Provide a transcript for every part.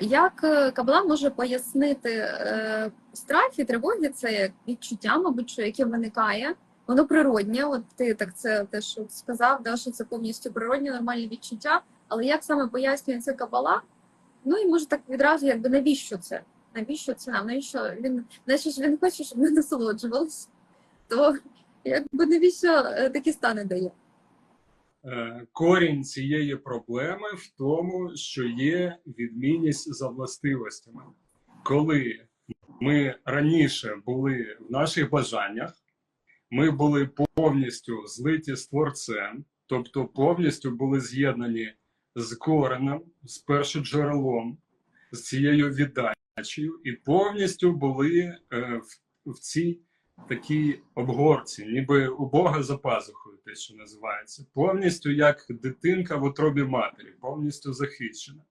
Як е, Кабала може пояснити е, страх і тривоги, це відчуття, мабуть, що яке виникає. Воно природнє. От ти так це теж сказав, да, що це повністю природні, нормальні відчуття. Але як саме пояснює це Кабала? Ну і може так відразу, якби навіщо це? Навіщо це нам? Навіщо він навіщо ж він хоче, щоб ми насолоджувалися? То якби навіщо е, такі стани дає? Е, Корінь цієї проблеми в тому, що є відмінність за властивостями. Коли ми раніше були в наших бажаннях, ми були повністю злиті з творцем, тобто повністю були з'єднані з коренем, з першоджерелом, з цією віддачею, і повністю були е, в, в цій такій обгорці, ніби у Бога за пазухою, те, що називається, повністю як дитинка в утробі матері, повністю захищена.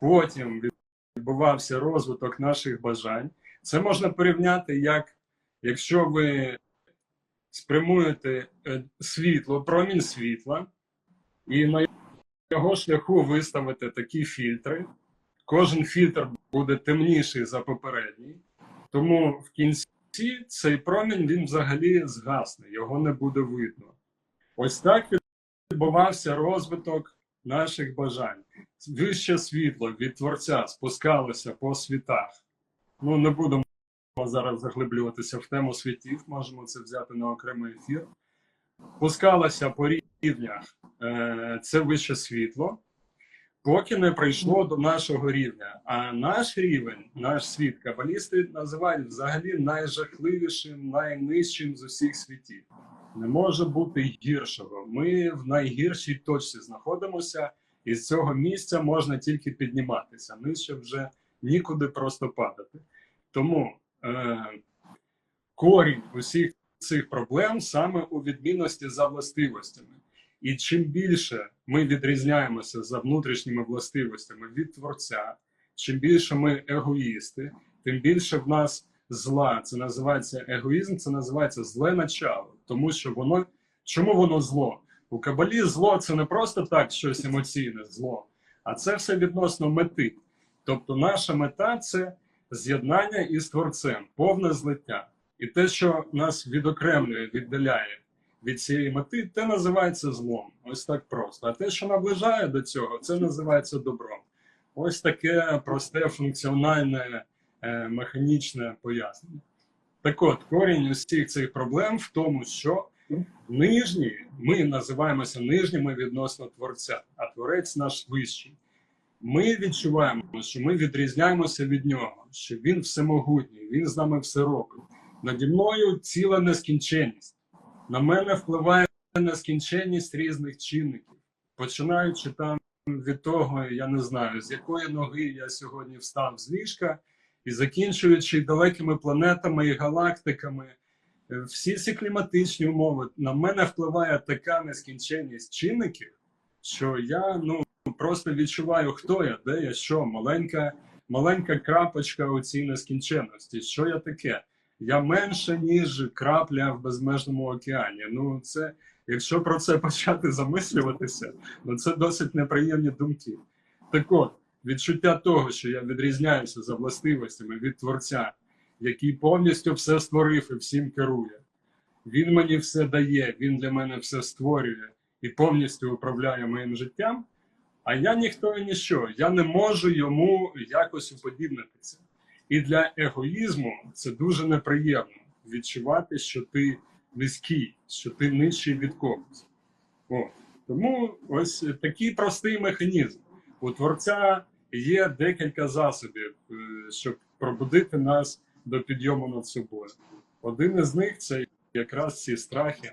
Потім відбувався розвиток наших бажань. Це можна порівняти, як якщо ви спрямуєте е, світло, промінь світла, і на його шляху виставите такі фільтри. Кожен фільтр буде темніший за попередній, тому в кінці кінці цей промінь він взагалі згасне, його не буде видно. Ось так відбувався розвиток наших бажань. Вище світло від Творця спускалося по світах. Ну, не будемо зараз заглиблюватися в тему світів, можемо це взяти на окремий ефір. Спускалося по рівнях е, це вище світло, поки не прийшло до нашого рівня. А наш рівень, наш світ, кабалісти називають взагалі найжахливішим, найнижчим з усіх світів. Не може бути гіршого. Ми в найгіршій точці знаходимося, і з цього місця можна тільки підніматися. Нижче вже нікуди просто падати. Тому е, корінь усіх цих проблем саме у відмінності за властивостями. І чим більше ми відрізняємося за внутрішніми властивостями від творця, чим більше ми егоїсти, тим більше в нас зла. Це називається егоїзм, це називається зле начало. Тому що воно чому воно зло? У кабалі зло це не просто так щось емоційне зло, а це все відносно мети. Тобто, наша мета це з'єднання із творцем, повне злиття. І те, що нас відокремлює, віддаляє від цієї мети, те називається злом. Ось так просто. А те, що наближає до цього, це називається добром. Ось таке просте, функціональне, е, механічне пояснення. Так от, корінь усіх цих проблем в тому, що нижні, ми називаємося нижніми відносно творця, а творець наш вищий. Ми відчуваємо, що ми відрізняємося від нього, що він всемогутній, він з нами все робить. Наді мною ціла нескінченність. На мене впливає нескінченність різних чинників, починаючи там від того, я не знаю, з якої ноги я сьогодні встав з ліжка, і закінчуючи далекими планетами і галактиками, Е, всі ці кліматичні умови на мене впливає така нескінченність чинників, що я ну просто відчуваю, хто я, де я, що маленька, маленька крапочка у цій нескінченності. Що я таке? Я менше, ніж крапля в безмежному океані. Ну, це, якщо про це почати замислюватися, ну це досить неприємні думки. Так от, відчуття того, що я відрізняюся за властивостями від творця, який повністю все створив і всім керує. Він мені все дає, він для мене все створює і повністю управляє моїм життям. А я ніхто і ніщо. Я не можу йому якось уподібнитися. І для егоїзму це дуже неприємно відчувати, що ти низький, що ти нижчий від когось. О. Тому ось такий простий механізм. У творця є декілька засобів, е, щоб пробудити нас до підйому над собою. Один із них це якраз ці страхи.